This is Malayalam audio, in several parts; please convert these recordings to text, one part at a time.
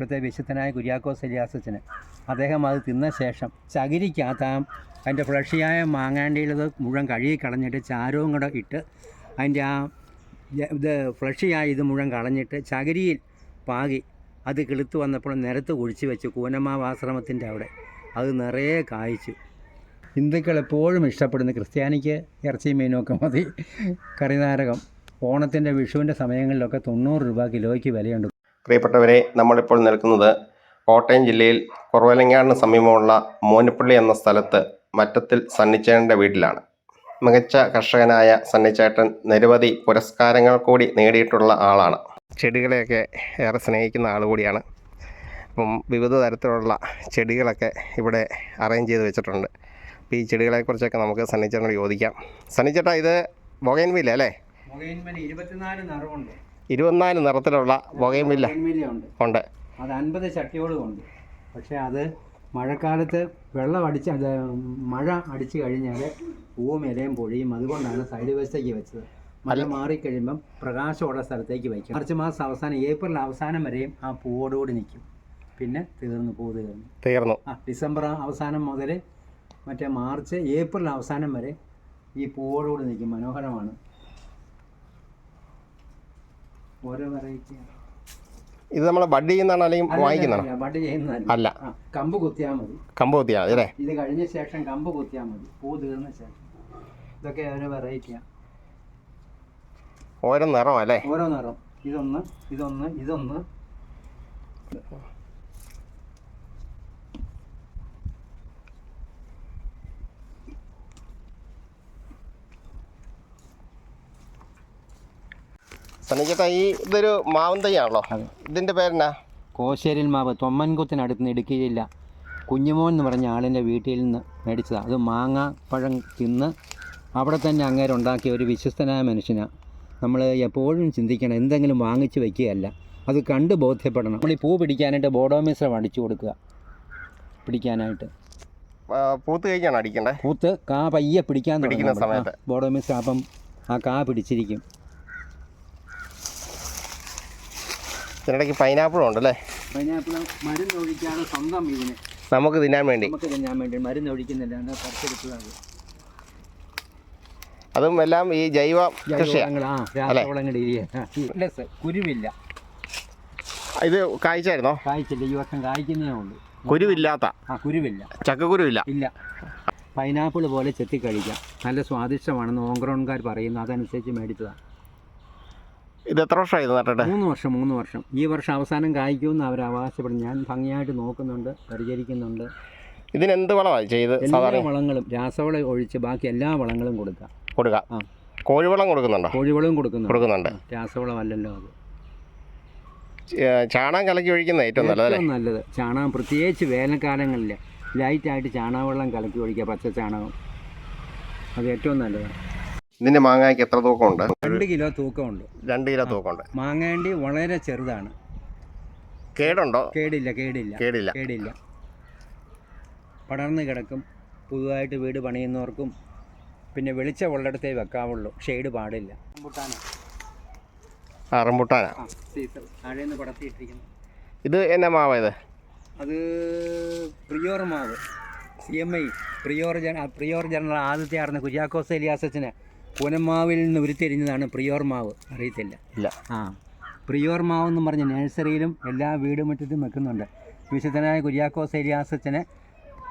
ഇപ്പോഴത്തെ വിശുദ്ധനായ കുര്യാക്കോസ് ഇലിയാസച്ചന് അദ്ദേഹം അത് തിന്ന ശേഷം ചകിരിക്കകത്ത് അതിന്റെ ഫ്ലഷിയായ മാങ്ങാണ്ടിയിലത് മുഴുവൻ കഴുകി കളഞ്ഞിട്ട് ചാരവും കൂടെ ഇട്ട് അതിന്റെ ആ ഇത് ഫ്ലഷിയായ ഇത് മുഴുവൻ കളഞ്ഞിട്ട് ചകിരിയിൽ പാകി അത് കിളുത്ത് വന്നപ്പോൾ നിരത്ത് കുഴിച്ച് വെച്ചു കൂനമാവാശ്രമത്തിന്റെ അവിടെ. അത് നിറയെ കായ്ച്ചു. ഹിന്ദുക്കൾ എപ്പോഴും ഇഷ്ടപ്പെടുന്ന ക്രിസ്ത്യാനിക്ക് ഇറച്ചി മീനുമൊക്കെ മതി. കറിനാരകം. ഓണത്തിന്റെ വിഷുവിന്റെ സമയങ്ങളിലൊക്കെ തൊണ്ണൂറ് രൂപ കിലോയ്ക്ക് വിലയുണ്ട്. പ്രിയപ്പെട്ടവരെ നമ്മളിപ്പോൾ നിൽക്കുന്നത് കോട്ടയം ജില്ലയിൽ കുറവലങ്ങാടിന് സമീപമുള്ള മോനപ്പള്ളി എന്ന സ്ഥലത്ത് മറ്റത്തിൽ സണ്ണിച്ചേട്ടന്റെ വീട്ടിലാണ്. മികച്ച കർഷകനായ സണ്ണിച്ചേട്ടൻ നിരവധി പുരസ്കാരങ്ങൾ കൂടി നേടിയിട്ടുള്ള ആളാണ്. ചെടികളെയൊക്കെ ഏറെ സ്നേഹിക്കുന്ന ആൾ കൂടിയാണ്. അപ്പം വിവിധ തരത്തിലുള്ള ചെടികളൊക്കെ ഇവിടെ അറേഞ്ച് ചെയ്ത് വെച്ചിട്ടുണ്ട്. അപ്പോൾ ഈ ചെടികളെക്കുറിച്ചൊക്കെ നമുക്ക് സണ്ണിച്ചേട്ടനോട് ചോദിക്കാം. സണ്ണിച്ചേട്ടാ ഇത് ബൊഗൈൻവില്ല അല്ലേ ഇരുപത്തിനാല് നിറത്തിലുള്ള ബൊഗൈൻവില്ല ഉണ്ട്. അത് അൻപത് ചട്ടിയോളം ഉണ്ട് പക്ഷേ അത് മഴക്കാലത്ത് വെള്ളം അടിച്ച് മഴ അടിച്ചു കഴിഞ്ഞാൽ പൂവും ഇലയും പൊഴിയും. അതുകൊണ്ടാണ് സൈഡ് വശത്തേക്ക് വെച്ചത്. മഴ മാറിക്കഴിയുമ്പം പ്രകാശമുള്ള സ്ഥലത്തേക്ക് വയ്ക്കും മാർച്ച് മാസം അവസാനം ഏപ്രിൽ അവസാനം വരെയും ആ പൂവോടുകൂടി നിൽക്കും. പിന്നെ തീർന്നു പൂ തീർന്നു. തീർന്നു. ആ ഡിസംബർ അവസാനം മുതൽ മറ്റേ മാർച്ച് ഏപ്രിൽ അവസാനം വരെ ഈ പൂവോടുകൂടി നിൽക്കും. മനോഹരമാണ്. ഓരോ വെറൈറ്റി ഇത് നമ്മൾ ബഡ് ചെയ്യുന്നതാണ് അല്ലെങ്കിൽ വാങ്ങിക്കുന്നതാണ്? ബഡ് ചെയ്യുന്നതല്ല. അല്ല. കമ്പ് കുത്തിയാൽ മതി. കമ്പ് കുത്തിയാൽ മതി അല്ലേ? ഇത് കഴിഞ്ഞ ശേഷം കമ്പ് കുത്തിയാൽ മതി. പൂ തീർന്ന ശേഷം. ഇതൊക്കെ ഓരോ വെറൈറ്റിയാണ് ഓരോ നിറം അല്ലേ? ഓരോ നിറം. ഇതൊന്ന് ഇതൊന്ന് ഇതൊന്ന്. സണ്ണിച്ചേട്ടാ ഈ ഇതൊരു മാവൻ തൈയാണല്ലോ. ഇതിന്റെ പേരെന്നാ? കോശേരിൽ മാവ് തൊമ്മൻകുത്തിനടുത്ത് നിന്ന് ഇടുക്കി ജില്ല കുഞ്ഞുമോൻ എന്ന് പറഞ്ഞ ആളിന്റെ വീട്ടിൽ നിന്ന് മേടിച്ചതാണ് അത് മാങ്ങ പഴം തിന്ന് അവിടെ തന്നെ അങ്ങേരെ ഉണ്ടാക്കിയ ഒരു വിശ്വസ്തനായ മനുഷ്യനാണ് നമ്മൾ എപ്പോഴും ചിന്തിക്കണം എന്തെങ്കിലും വാങ്ങിച്ചു വയ്ക്കുകയല്ല അത് കണ്ട് ബോധ്യപ്പെടണം. നമ്മൾ ഈ പൂ പിടിക്കാനായിട്ട് ബോഡോമിശ്രം അടിച്ചു കൊടുക്കുക. പിടിക്കാനായിട്ട്. പൂത്ത് കഴിഞ്ഞാണ് അടിക്കേണ്ടത് പൂത്ത് കാ പയ്യെ പിടിക്കാൻ തുടങ്ങുന്ന സമയത്ത്. ബോഡോമിശ്രം അപ്പം ആ കാ പിടിച്ചിരിക്കും. ഇതിനിടയ്ക്ക് പൈനാപ്പിളും ഉണ്ട് അല്ലേ പൈനാപ്പിൾ സ്വന്തം ഇതിന് നമുക്ക് തിന്നാൻ വേണ്ടി. നമുക്ക് തിന്നാൻ വേണ്ടി മരുന്ന് ഒഴിക്കുന്നില്ല എന്നാൽ പറിച്ചെടുത്തതാണ് അതും എല്ലാം ഈ ജൈവ കൃഷിയാണ് കുരുവില്ല. ഇത് കായ്ച്ചായിരുന്നോ? കായ്ച്ചില്ല. ഈ വർഷം കായ്ക്കുന്നേ ഉള്ളൂ. കുരുവില്ലാത്ത? ആ കുരുവില്ല. ചക്കക്കുരുവില്ല? ഇല്ല. പൈനാപ്പിൾ പോലെ ചെത്തി കഴിക്കാം നല്ല സ്വാദിഷ്ടമാണെന്ന് ഓങ്ക്രോൺകാർ പറയുന്നു. അതനുസരിച്ച് മേടിച്ചതാണ് ഇത് എത്ര വർഷമായി ഇത് നട്ടിട്ട്? മൂന്ന് വർഷം മൂന്ന് വർഷം. ഈ വർഷം അവസാനം കായ്ക്കുമെന്ന് അവർ അവകാശപ്പെടും ഞാൻ ഭംഗിയായിട്ട് നോക്കുന്നുണ്ട് പരിചരിക്കുന്നുണ്ട്. ഇതിന് എന്ത് വളമാണ് ചെയ്ത് എല്ലാ സാധാരണ? വളങ്ങളും രാസവള ഒഴിച്ച് ബാക്കി എല്ലാ വളങ്ങളും കൊടുക്കാം കൊടുക്കാം ആ. കോഴിവളം കൊടുക്കുന്നുണ്ടോ? കോഴിവളവും കൊടുക്കുന്നുണ്ട്. കൊടുക്കുന്നുണ്ട്. രാസവളമല്ലല്ലോ അത്. ചാണകം കലക്കി ഒഴിക്കുന്ന ഏറ്റവും നല്ലത് അല്ലേ? ഏറ്റവും നല്ലത്. ചാണകം പ്രത്യേകിച്ച് വേനൽക്കാലങ്ങളിൽ ലൈറ്റായിട്ട് ചാണകവെള്ളം കലക്കി ഒഴിക്കുക പച്ച ചാണകം. അത് ഏറ്റവും നല്ലതാണ്. ഇതിന്റെ മാങ്ങയ്ക്ക് എത്ര തൂക്കമുണ്ട്? രണ്ട് കിലോ തൂക്കമുണ്ട്. രണ്ട് കിലോ തൂക്കമുണ്ട്. മാങ്ങേണ്ടി വളരെ ചെറുതാണ്. കേടുണ്ടോ? കേടില്ല കേടില്ല കേടില്ല. കേടില്ല. പടർന്ന് കിടക്കും. പുതുതായിട്ട് വീട് പണിയുന്നവർക്കും പിന്നെ വെളിച്ചം ഉള്ളിടത്തേ വെക്കാവുള്ളൂ. ഷെയ്ഡ് പാടില്ല. റംബുട്ടാനാ. ആ റംബുട്ടാനാ? ആ സീസൺ താഴേന്ന് പടർത്തിയിട്ടിരിക്കുന്നു. ഇത് എന്നാ മാവാ ഇത്? അത് പ്രിയോർ മാവ്. സി എം ഐ പ്രിയോർ ജന പ്രിയോർ ജനറൽ ആദ്യത്തെ ആർന്ന കുര്യാക്കോസ് എലിയാസച്ചന് പൂനമാവിൽ നിന്ന് ഉരുത്തിരിഞ്ഞതാണ് പ്രിയോർ മാവ്. അറിയത്തില്ല. ഇല്ല. ആ. പ്രിയോർ മാവ് എന്ന് പറഞ്ഞ് നഴ്സറിയിലും എല്ലാ വീടുമുറ്റത്തും വെക്കുന്നുണ്ട്. വിശുദ്ധനായ കുര്യാക്കോസ് എലിയാസച്ചന്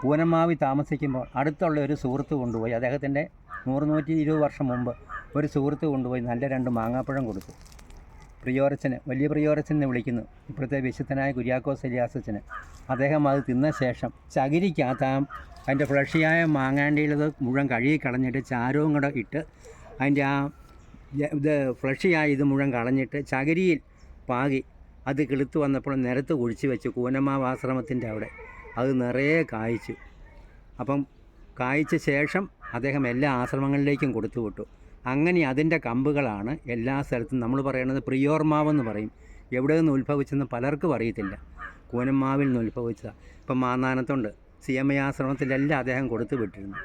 പൂനമാവി താമസിക്കുമ്പോൾ അടുത്തുള്ള ഒരു സുഹൃത്ത് കൊണ്ടുപോയി അദ്ദേഹത്തിന്റെ നൂറ് നൂറ്റി ഇരുപത് വർഷം മുമ്പ് ഒരു സുഹൃത്ത് കൊണ്ടുപോയി നല്ല രണ്ട് മാങ്ങാപ്പഴം കൊടുത്തു. പ്രിയോറച്ചന് വലിയ പ്രിയോറച്ചൻ എന്ന് വിളിക്കുന്നു. ഇപ്പോഴത്തെ വിശുദ്ധനായ കുര്യാക്കോസ് എലിയാസച്ചന്. അദ്ദേഹം അത് തിന്ന ശേഷം ചകിരിക്കകത്ത് അതിന്റെ ഫ്ലഷിയായ മാങ്ങാണ്ടിയിലത് മുഴുവൻ കഴുകി കളഞ്ഞിട്ട് ചാരവും കൂടെ ഇട്ട് അതിന്റെ ആ ഇത് ഫ്ലഷിയായ ഇത് മുഴുവൻ കളഞ്ഞിട്ട് ചകിരിയിൽ പാകി അത് കിളുത്ത് വന്നപ്പോൾ നിരത്ത് കുഴിച്ച് വെച്ച് കൂനമാവാശ്രമത്തിന്റെ അവിടെ. അത് നിറയെ കായ്ച്ചു. അപ്പം കായ്ച്ച ശേഷം അദ്ദേഹം എല്ലാ ആശ്രമങ്ങളിലേക്കും കൊടുത്തു വിട്ടു അങ്ങനെ അതിന്റെ കമ്പുകളാണ് എല്ലാ സ്ഥലത്തും. നമ്മൾ പറയുന്നത് പ്രിയോർമാവെന്ന് പറയും. എവിടെ നിന്ന് ഉത്ഭവിച്ചെന്ന് പലർക്കും അറിയത്തില്ല. കൂനമാവിൽ നിന്ന് ഉത്ഭവിച്ചതാണ് ഇപ്പം മാന്നാനത്തുണ്ട്. സി എം ഐ ആശ്രമത്തിലെല്ലാം അദ്ദേഹം കൊടുത്തു വിട്ടിരുന്നു.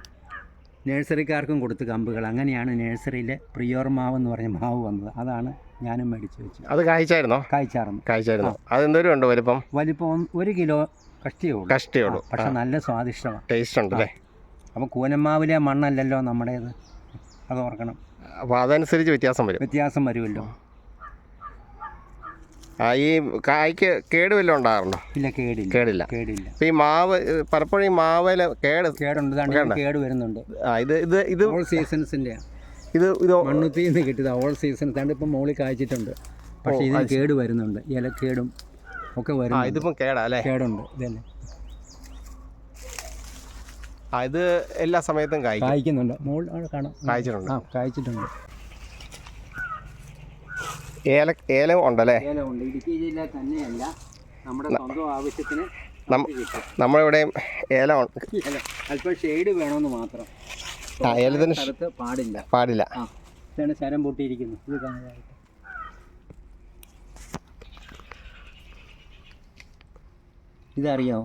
നഴ്സറിക്കാർക്കും കൊടുത്ത് കമ്പുകൾ. അങ്ങനെയാണ് നഴ്സറിയിലെ പ്രിയോർ മാവ് എന്ന് പറഞ്ഞ മാവ് വന്നത്. അതാണ് ഞാനും മേടിച്ച് വെച്ചത്. അത് കായ്ച്ചായിരുന്നോ? കായ്ച്ചായിരുന്നു? കായ്ച്ചായിരുന്നു അതെന്തോരം ഉണ്ട് വലിപ്പം? വലിപ്പം ഒരു കിലോ കഷ്ടിയേ ഉള്ളൂ. കഷ്ടിയേ ഉള്ളൂ. പക്ഷെ നല്ല സ്വാദിഷ്ടമാണ്. ടേസ്റ്റ് ഉണ്ട് അല്ലേ അപ്പോൾ കൂനമാവിലെ മണ്ണല്ലല്ലോ നമ്മുടേത്? അത് ഓർക്കണം. അപ്പോൾ അതനുസരിച്ച് വ്യത്യാസം വരും. വ്യത്യാസം വരുമല്ലോ. ആ ഈ കായ്ക്ക് കേട് വല്ലതും ഉണ്ടാകാറുണ്ടോ? ഇല്ല കേടില്ല. കേടില്ല. കേടില്ല. ഈ മാവ് പലപ്പോഴും ഈ മാവേല കേട് കേടുണ്ട്. കേട് വരുന്നുണ്ട്. ആ ഇത് ഇത് ഇത് ഓൾ സീസൺസിന്റെ ഇത് ഇത് മണ്ണുത്തിൽ നിന്ന് കിട്ടിയത്. ഓൾ സീസൺ ആണ് ഇപ്പം മുകളിൽ കായ്ച്ചിട്ടുണ്ട്. പക്ഷേ ഇതിന് കേട് വരുന്നുണ്ട്. ഇല കേടും ഒക്കെ വരും ഇതിപ്പം കേടാ അല്ലേ? കേടുണ്ട്. ഇതല്ലേ ഇത് എല്ലാ സമയത്തും കായ്ക്കും. കായ്ക്കുന്നുണ്ട്. മോൾ കാണാം. കായ്ച്ചിട്ടുണ്ട്. ആ കായ്ച്ചിട്ടുണ്ട്. ഏല ഏലം ഉണ്ടല്ലേ? ഏലമുണ്ട്. ഇടുക്കി ജില്ല തന്നെയല്ല. നമ്മുടെ സ്വന്തം ആവശ്യത്തിന് നമ്മളിവിടെ ഏല. അല്പം ഷെയ്ഡ് വേണമെന്ന് മാത്രം. ആ ഏലത്തിന് സ്ഥലത്ത് പാടില്ല. പാടില്ല. ആ ഇതാണ് ശരം പൊട്ടിയിരിക്കുന്നു ഇത് കാണാനായിട്ട് ഇതറിയാമോ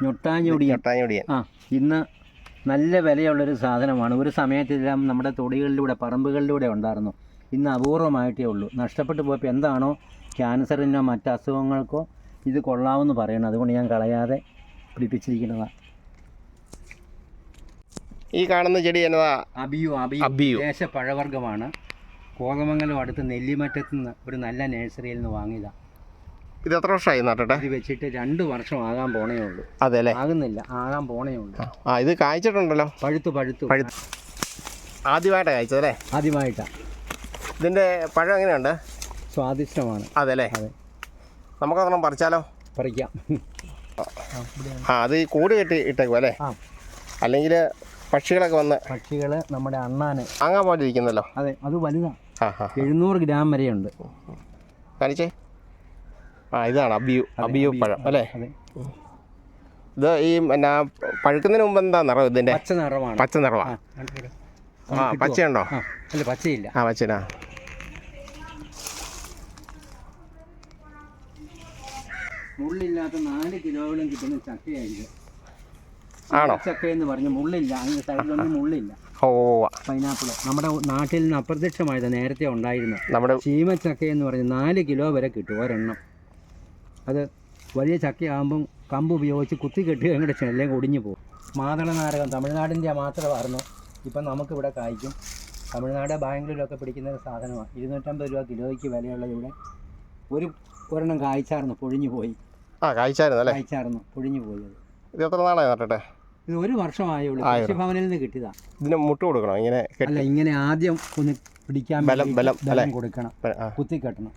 ഞൊട്ടാഞ്ഞൊടിയൻ. ഞൊട്ടാഞ്ഞൊടിയൻ. ആ ഇന്ന് നല്ല വിലയുള്ളൊരു സാധനമാണ്. ഒരു സമയത്തെല്ലാം നമ്മുടെ തൊടികളിലൂടെ പറമ്പുകളിലൂടെ ഉണ്ടായിരുന്നു. ഇന്ന് അപൂർവമായിട്ടേ ഉള്ളൂ. നഷ്ടപ്പെട്ടു പോയപ്പോൾ എന്താണോ ക്യാൻസറിനോ മറ്റ് അസുഖങ്ങൾക്കോ ഇത് കൊള്ളാമെന്ന് പറയണം അതുകൊണ്ട് ഞാൻ കളയാതെ പിടിപ്പിച്ചിരിക്കുന്നതാണ് ഈ കാണുന്ന ചെടി എന്നതാ? അബിയു അബിയു. അബിയു. ദേശ പഴവർഗമാണ് കോതമംഗലം അടുത്ത് നെല്ലിമറ്റത്ത് നിന്ന് ഒരു നല്ല നഴ്സറിയിൽ നിന്ന് വാങ്ങിയതാണ് ഇത് എത്ര വർഷമായി നട്ടിട്ടെ? ഇത് വെച്ചിട്ട് രണ്ട് വർഷം ആകാൻ പോണേ ഉള്ളൂ. അതെ അല്ലേ ആകുന്നില്ല ആകാൻ പോണേ ഉള്ളൂ. ആ ഇത് കായ്ച്ചിട്ടുണ്ടല്ലോ. പഴുത്ത് പഴുത്ത്. പഴുത്ത് ആദ്യമായിട്ടാണ് കായ്ച്ചത് അല്ലേ ആദ്യമായിട്ടാണ് ഇതിന്റെ പഴം എങ്ങനെയുണ്ട്? സ്വാദിഷ്ടമാണ്. അതെ അല്ലേ അതെ. അതൊന്നും പറിച്ചാലോ? പറിക്കാം. ആ അത് ഈ കൂട് കെട്ടി ഇട്ടേക്കും അല്ലേ? ആ. അല്ലെങ്കിൽ പക്ഷികളൊക്കെ വന്ന് പക്ഷികൾ നമ്മുടെ അണ്ണാന്. അങ്ങാൻ പോലെ ഇരിക്കുന്നല്ലോ അതെ അത് വലുതാണ് ആ ആ. എഴുന്നൂറ് ഗ്രാം വരെയുണ്ട്. കാണിച്ചേ. ആ ഇതാണ് അബിയു അബിയു പഴം അല്ലേ? ഇത് ഈ എന്നാ പഴുക്കുന്നതിന് മുമ്പ് എന്താ നിറം ഇതിന്റെ? പച്ച നിറമാണ്. പച്ച നിറമാണ് ആ, പച്ചയുണ്ടോ? അല്ല പച്ചയില്ല. ആ പച്ചനാ മുള്ളില്ലാത്ത നാല് കിലോയോളം കിട്ടുന്ന ചക്കയായിരിക്കും. ആണോ? ചക്ക എന്ന് പറഞ്ഞ് മുള്ളില്ല. അതിന്റെ സൈഡിലൊന്നും മുള്ളില്ല. പൈനാപ്പിൾ നമ്മുടെ നാട്ടിൽ നിന്ന് അപ്രത്യക്ഷമായത് നേരത്തെ ഉണ്ടായിരുന്നു നമ്മുടെ ചീമച്ചക്ക എന്ന് പറഞ്ഞ് നാല് കിലോ വരെ കിട്ടും ഒരെണ്ണം. അത് വലിയ ചക്കയാകുമ്പം കമ്പ് ഉപയോഗിച്ച് കുത്തി കെട്ടി അങ്ങോട്ട് ചെല്ലേം ഒടിഞ്ഞു പോകും. മാതള നാരകം തമിഴ്നാടിന്റെ മാത്രമായിരുന്നു. ഇപ്പം നമുക്കിവിടെ കായ്ക്കും. തമിഴ്നാട് ബാംഗ്ലൂരിലൊക്കെ പിടിക്കുന്ന ഒരു സാധനമാണ്. ഇരുന്നൂറ്റമ്പത് രൂപ കിലോയ്ക്ക് വിലയുള്ള ഇവിടെ ഒരു ഒരെണ്ണം കായ്ച്ചായിരുന്നു പൊഴിഞ്ഞു പോയി. ആ കായ്ച്ചായിരുന്നു അല്ലേ? കായ്ച്ചായിരുന്നു പൊഴിഞ്ഞു പോയി അത്. ഇത് എത്ര നാളായി നട്ടെ ഇത് ഒരു വർഷമായുള്ളൂ? കൃഷിഭവനിൽ നിന്ന് കിട്ടിയതാ. ഇതിന് മുട്ട കൊടുക്കണം? ഇങ്ങനെ അല്ല ഇങ്ങനെ ആദ്യം ഒന്ന് പിടിക്കാൻ ബലം, ബലം, കൊടുക്കണം. കുത്തിക്കെട്ടണം കുത്തി കെട്ടണം.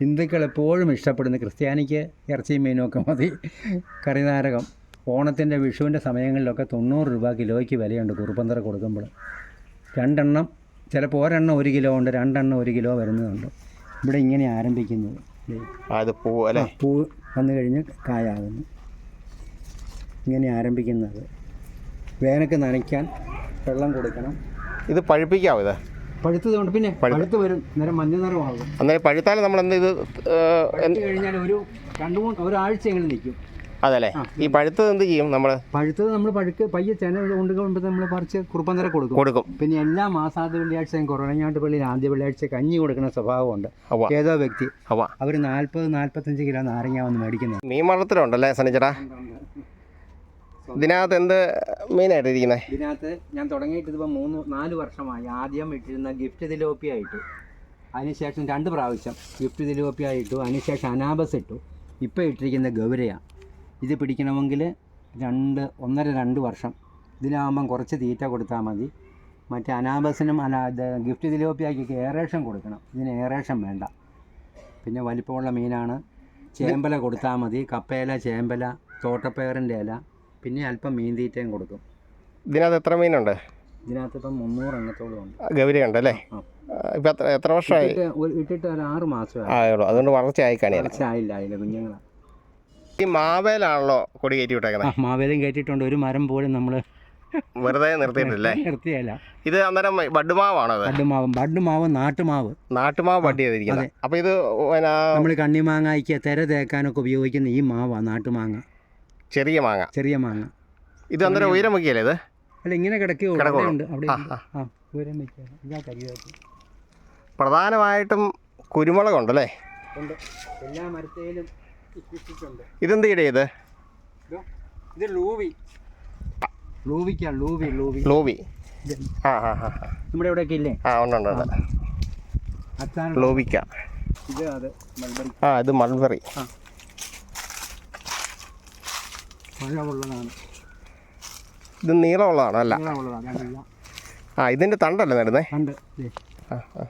ഹിന്ദുക്കൾ എപ്പോഴും ഇഷ്ടപ്പെടുന്ന ക്രിസ്ത്യാനിക്ക് ഇറച്ചിയും മീനുമൊക്കെ മതി. കറിനാരകം. ഓണത്തിന്റെ വിഷുവിന്റെ സമയങ്ങളിലൊക്കെ തൊണ്ണൂറ് രൂപ കിലോയ്ക്ക് വിലയുണ്ട് കുറുപ്പന്തറ കൊടുക്കുമ്പോൾ. രണ്ടെണ്ണം ചിലപ്പോൾ ഒരെണ്ണം ഒരു കിലോ ഉണ്ട് രണ്ടെണ്ണം ഒരു കിലോ വരുന്നതുണ്ട്. ഇവിടെ ഇങ്ങനെ ആരംഭിക്കുന്നത് അത് പൂ അല്ലേ? പൂ വന്നു കഴിഞ്ഞ് കായാകുന്നു. ഇങ്ങനെ ആരംഭിക്കുന്നത്. വേനൊക്കെ നനയ്ക്കാൻ വെള്ളം കൊടുക്കണം. ഇത് പഴുപ്പിക്കാവോ ഇത്? പഴുത്തത് കൊണ്ട് പിന്നെ പഴുത്ത- വരും. നേരം മഞ്ഞ നിറമാകും അന്നേരം പഴുത്താൽ നമ്മൾ എന്ത് ഇത് കഴിഞ്ഞാൽ ഒരു രണ്ട് മൂന്ന് ഒരാഴ്ചയെങ്കിലും നിൽക്കും. അതല്ലേ? ഈ പഴുത്തത് എന്ത് ചെയ്യും നമ്മൾ പഴുത്തത് നമ്മൾ പഴുക്ക് പയ്യെ ചെന കൊണ്ട് നമ്മൾ പറിച്ച് കുറുപ്പന്തര കൊടുക്കും. കൊടുക്കും. പിന്നെ എല്ലാ മാസാദ്യ വെള്ളിയാഴ്ചയും കുറവഞ്ഞാട്ട് പള്ളിയിൽ ആദ്യ വെള്ളിയാഴ്ച കഞ്ഞി കൊടുക്കുന്ന സ്വഭാവമുണ്ട്. ഏതോ വ്യക്തി. അവർ അവർ നാൽപ്പത് നാൽപ്പത്തഞ്ച് കിലോ നാരങ്ങ വന്ന് മേടിക്കുന്നത് മീൻ വളർത്തലുണ്ടല്ലേ സനിച്ചേട്ടാ? ഇതിനകത്ത് എന്ത് മെയിനായിട്ട് ഇരിക്കുന്നത് ഇതിനകത്ത് ഞാൻ തുടങ്ങിയിട്ട് ഇതിപ്പോൾ മൂന്ന് നാല് വർഷമായി. ആദ്യം ഇട്ടിരുന്ന ഗിഫ്റ്റ് തിലോപ്പി ആയിട്ട്. അതിനുശേഷം രണ്ട് പ്രാവശ്യം ഗിഫ്റ്റ് തിലോപ്പി ആയിട്ടു. അതിനുശേഷം അനാബസ് ഇട്ടു. ഇപ്പോൾ ഇട്ടിരിക്കുന്ന ഗൗരയാണ് ഇത് പിടിക്കണമെങ്കിൽ രണ്ട് ഒന്നര രണ്ട് വർഷം. ഇതിലാകുമ്പം കുറച്ച് തീറ്റ കൊടുത്താൽ മതി. മറ്റേ അനാബസിനും അനാ ഗിഫ്റ്റ് ദിലോപ്പിയാക്കി ഏറേഷൻ കൊടുക്കണം. ഇതിന് ഏറേഷൻ വേണ്ട. പിന്നെ വലിപ്പമുള്ള മീനാണ്. ചേമ്പല കൊടുത്താൽ മതി. കപ്പയില ചേമ്പല തോട്ടപ്പയറിന്റെ ഇല. പിന്നെ അല്പം മീൻ തീറ്റയും കൊടുക്കും. ഇതിനകത്ത് എത്ര മീനുണ്ട്? ഇതിനകത്ത് ഇപ്പം മുന്നൂറ് എണ്ണത്തോളം ഉണ്ട്. ഗൗരി ഉണ്ട് അല്ലേ? ഇപ്പം എത്ര എത്ര വർഷമായി? ഇട്ടിട്ട് ഒരു- ഇട്ടിട്ട് ഒരു ആറ് മാസമായി. ആയുള്ളൂ. അതുകൊണ്ട് വളർച്ചയായി കാണിയല്ല കുറച്ചായില്ല കുഞ്ഞുങ്ങളാ. ഈ മാവേലാണല്ലോ കൊടി കയറ്റി ആ വിട്ടേക്കുന്നത് മാവേലും കയറ്റിയിട്ടുണ്ട്. ഒരു മരം പോലും നമ്മൾ വെറുതെ നിർത്തിയിട്ടില്ലേ? നിർത്തിയല്ല. ഇത് അന്നേരം ബഡ്മാവാണോ അത്? ബഡ്ഡുമാവും ബഡ്ഡുമാവ് നാട്ടുമാവ്. നാട്ടുമാവ് ബഡ് ചെയ്തിരിക്കുന്നത്. അപ്പോൾ ഇത് പിന്നെ നമ്മൾ കണ്ണിമാങ്ങയ്ക്ക് തെര തേക്കാനൊക്കെ ഉപയോഗിക്കുന്ന ഈ മാവാണ് നാട്ടുമാങ്ങ. ചെറിയ മാങ്ങ. ചെറിയ മാങ്ങ. ഇത് അന്നേരം ഉയരം വെക്കിയല്ലേ ഇത്? അല്ല ഇങ്ങനെ അവിടെ ആ. ആ. ആ ഉയരം പ്രധാനമായിട്ടും കുരുമുളകുണ്ടല്ലേ ഉണ്ട് എല്ലാ മരത്തേലും ഇതെന്ത് ഇട ഇത്? ഇതോ, ലൂവി. ലൂവിക്കാ ലൂവി ലൂവി. ലൂവി. ആ ആ ആ ആ. നമ്മുടെ ഇവിടെയൊക്കെ ഇല്ലേ? ആ ഉണ്ട് ഉണ്ട് ലോബിക്ക ഇത് അത് മൾബറി. ആ ഇത് മൾബറി. പഴമുള്ളതാണ് ഇത് നീളമുള്ളതാണോ അല്ല. നീളമുള്ളതാണ് ആ ഇതിന്റെ തണ്ടല്ലേ നടുന്നേ? തണ്ട് ദേ. ആ ആ.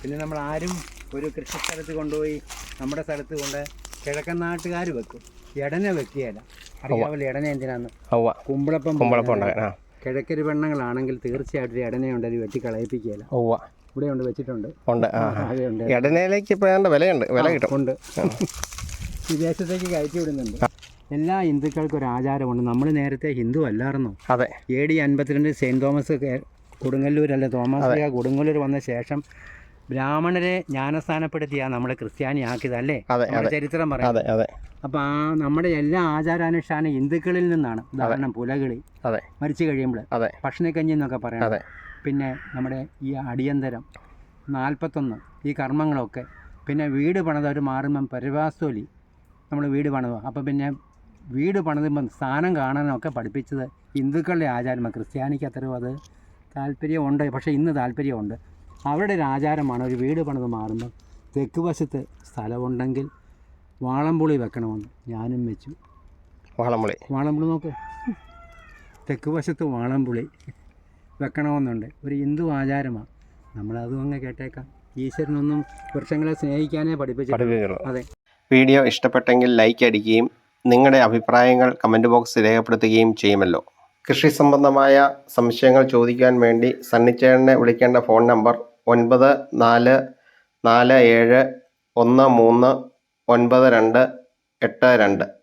പിന്നെ നമ്മൾ ആരും ഒരു കൃഷി സ്ഥലത്ത് കൊണ്ടുപോയി നമ്മുടെ സ്ഥലത്ത് കൊണ്ട് കിഴക്കൻ നാട്ടുകാർ വെക്കും. ഇടനെ വെക്കുകയല്ല. അറിയാവില്ല ഇടനെ എന്തിനാന്ന്? കുമ്പളപ്പം കുമ്പളപ്പം കിഴക്കരി പെണ്ണുങ്ങളാണെങ്കിൽ തീർച്ചയായിട്ടും എടനയുണ്ട് അത് വെട്ടി കളയിപ്പിക്കുകയല്ല. ഇവിടെ ഉണ്ട് വെച്ചിട്ടുണ്ട്. ഉണ്ട്. ഇടനയിലേക്ക് ഇപ്പോൾ വിലയുണ്ട് വില കിട്ടും. ഉണ്ട്. വിദേശത്തേക്ക് കയറ്റി വിടുന്നുണ്ട്. എല്ലാ ഹിന്ദുക്കൾക്കും ഒരു ആചാരമുണ്ട്. നമ്മൾ നേരത്തെ ഹിന്ദു അല്ലായിരുന്നോ? അതെ. എ ഡി അൻപത്തിരണ്ട് സെയിന്റ് തോമസ് കൊടുങ്ങല്ലൂരല്ല തോമസ് കൊടുങ്ങല്ലൂർ വന്ന ശേഷം ബ്രാഹ്മണരെ ജ്ഞാനസ്ഥാനപ്പെടുത്തിയാ നമ്മളെ ക്രിസ്ത്യാനിയാക്കിയത് അല്ലേ? ചരിത്രം പറയാം. അപ്പൊ ആ നമ്മുടെ എല്ലാ ആചാരാനുഷ്ഠാനം ഹിന്ദുക്കളിൽ നിന്നാണ്. ഉദാഹരണം പുലകളി അതെ. മരിച്ചു കഴിയുമ്പോൾ ഭക്ഷണക്കഞ്ഞി എന്നൊക്കെ പറയാം പിന്നെ നമ്മുടെ ഈ അടിയന്തരം നാൽപ്പത്തൊന്ന് ഈ കർമ്മങ്ങളൊക്കെ പിന്നെ വീട് പണിതവർ മാറുമ്പം പരിവാസോലി നമ്മൾ വീട് പണിതു അപ്പോൾ പിന്നെ വീട് പണിതുമ്പം സ്ഥാനം കാണാനൊക്കെ പഠിപ്പിച്ചത് ഹിന്ദുക്കളുടെ ആചാരമാണ്. ക്രിസ്ത്യാനിക്ക് അത്രയും അത് താല്പര്യമുണ്ട് പക്ഷേ ഇന്ന് താല്പര്യമുണ്ട്. അവരുടെ ഒരു ആചാരമാണ് ഒരു വീട് പണിത് മാറുമ്പോൾ തെക്ക് വശത്ത് സ്ഥലമുണ്ടെങ്കിൽ വാളംപുളി വെക്കണമെന്ന് ഞാനും വെച്ചു. വാളംപുളി. വാളംപുളി നോക്ക്. തെക്ക് വശത്ത് വാളംപുളി. വെക്കണമെന്നുണ്ട്. ഒരു ഹിന്ദു ആചാരമാണ്. നമ്മളതും അങ്ങ് കേട്ടേക്കാം. ഈശ്വരനൊന്നും വൃക്ഷങ്ങളെ സ്നേഹിക്കാനേ പഠിപ്പിച്ചു അതെ. വീഡിയോ ഇഷ്ടപ്പെട്ടെങ്കിൽ ലൈക്ക് അടിക്കുകയും നിങ്ങളുടെ അഭിപ്രായങ്ങൾ കമന്റ് ബോക്സിൽ രേഖപ്പെടുത്തുകയും ചെയ്യുമല്ലോ. കൃഷി സംബന്ധമായ സംശയങ്ങൾ ചോദിക്കാൻ വേണ്ടി സണ്ണിച്ചേട്ടനെ വിളിക്കേണ്ട ഫോൺ നമ്പർ ഒൻപത് നാല് നാല് ഏഴ് ഒന്ന് മൂന്ന് ഒൻപത് രണ്ട് എട്ട് രണ്ട്.